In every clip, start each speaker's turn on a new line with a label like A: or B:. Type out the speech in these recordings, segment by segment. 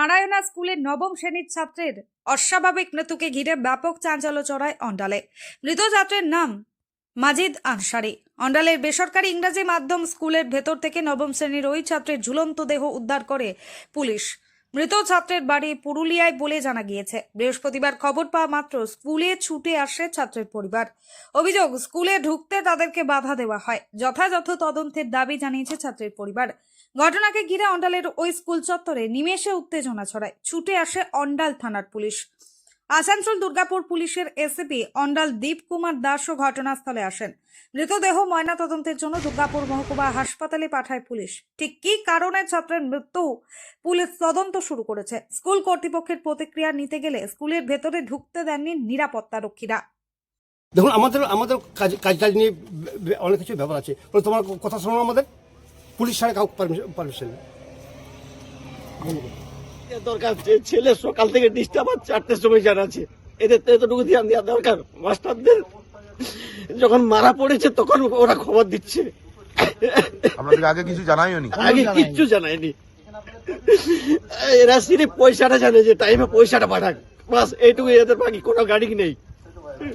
A: নারায়ণা স্কুলের নবম শ্রেণির ছাত্রের অস্বাভাবিক মৃত্যুকে ঘিরে ব্যাপক চাঞ্চল্য চড়ায় অন্ডালে। মৃত ছাত্রের নাম মাজিদ আনসারি। অন্ডালের বেসরকারি ইংরাজি মাধ্যম স্কুলের ভেতর থেকে নবম শ্রেণির ওই ছাত্রের ঝুলন্ত দেহ উদ্ধার করে পুলিশ। মৃত ছাত্রের বাড়ি পুরুলিয়ায় বলে জানা গিয়েছে। বৃহস্পতিবার খবর পাওয়া মাত্র স্কুলে ছুটে আসে ছাত্রের পরিবার। অভিযোগ, স্কুলে ঢুকতে তাদেরকে বাধা দেওয়া হয়। যথাযথ তদন্তের দাবি জানিয়েছে ছাত্রের পরিবার। ঘটনাকে ঘিরে অন্ডালের ওই স্কুল চত্বরে নিমেষে উত্তেজনা ছড়ায়। ছুটে আসে অন্ডাল থানার পুলিশ। আসানসোল দুর্গাপুর পুলিশের এসিপি অন্ডাল দীপ কুমার দাসও ঘটনাস্থলে আসেন। মৃতদেহ ময়নাতদন্তের জন্য দুর্গাপুর মহকুমা হাসপাতালে পাঠায় পুলিশ। ঠিক কী কারণে ছাত্রের মৃত্যু? পুলিশ তদন্ত শুরু করেছে। স্কুল কর্তৃপক্ষের প্রতিক্রিয়া নিতে গেলে স্কুলের ভেতরে ঢুকতে দেননি নিরাপত্তা রক্ষীরা
B: দেখুন, আমাদের আমাদের কাজ কাজ টাজ নিয়ে অনেক কিছু ব্যাপার আছে। তোমার কথা শোনো আমাদের। পুলিশ ছাড়া কাউকে পারমিশন
C: এ দরকার যে ছেলে সকাল থেকে ডিস্টার্ব আর চারটের সময় জানাচ্ছে এদের তো এতটুকু ধ্যান দেওয়া দরকার মাস্টারদের। যখন মারা পড়েছে তখন ওরা খবর দিচ্ছে।
D: আপনাদের আগে কিছু জানাইও নি?
C: আগে কিচ্ছু জানায়নি এরা সিরিফ পয়সাটা জানে যে টাইমে পয়সাটা পাঠাক। বাস এইটুকু এদের বাকি কোনো গাড়ি নেই।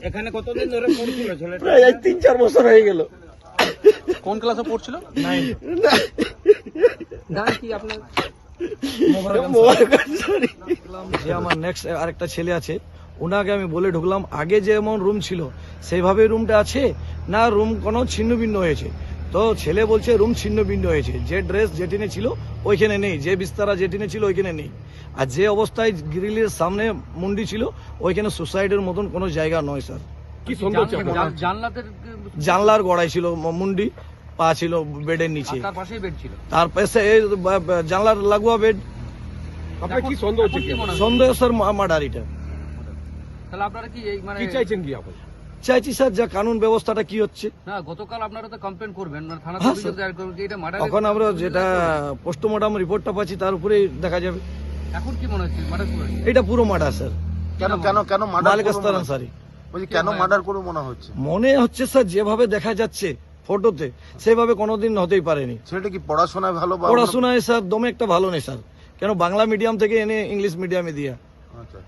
E: এখানে কতদিন ধরে পড়ছিল ছেলেটা?
C: প্রায় তিন চার বছর হয়ে গেল।
D: কোন ক্লাসে পড়ছিল?
E: নাম কি আপনার
F: যে আমার নেক্সট আরেকটা ছেলে আছে ওনাকে আমি বলে ঢুকলাম আগে যেমন রুম ছিল সেইভাবে রুমটা আছে না রুম কোনো ছিন্ন ভিন্ন হয়েছে? তো ছেলে বলছে রুম ছিন্ন ভিন্ন হয়েছে। যে ড্রেস যেটিনে ছিল ওইখানে নেই। যে বিস্তারা যেটিনে ছিল ওইখানে নেই। আর যে অবস্থায় গ্রিলের সামনে মুন্ডি ছিল ওইখানে সুসাইডের মতন কোনো জায়গা নয় স্যার।
E: কি
F: জানলার গড়াই ছিল মুন্ডি। পা ছিল বেডের নিচে।
E: তার পাশেই বেড ছিল।
F: তার পাশে জানলার লাগোয়া বেড
E: আপনার কি সন্দেহ হচ্ছে কি?
F: সন্দেহ স্যার মার্ডার এটা।
E: তাহলে আপনারা কি এই মানে
F: চাইছি স্যার যা কানুন ব্যবস্থাটা কি হচ্ছে।
E: না গতকাল আপনারা তো কমপ্লেন করবেন মানে
F: হ্যাঁ,
E: অভিযোগ দায়ের করবেন এটা মার্ডার
F: এখন আমরা যেটা পোস্টমর্টম রিপোর্টটা পাচ্ছি তার উপরেই দেখা যাবে।
E: এখন কি মনে হচ্ছে? মার্ডার
F: এটা পুরো মার্ডার স্যার।
D: কেন কেন কেন মার্ডার
F: মালিক
D: বলছি কেন মার্ডার করে মনে হচ্ছে?
F: মনে হচ্ছে স্যার যেভাবে দেখা যাচ্ছে ফটোতে সেভাবে কোনোদিন হতেই পারেনি।
D: সেটা কি পড়াশোনায় ভালো
F: পড়াশোনায় স্যার দমে একটা ভালো নেই স্যার। কেন বাংলা মিডিয়াম থেকে এনে ইংলিশ মিডিয়ামে দিয়া।
D: আচ্ছা।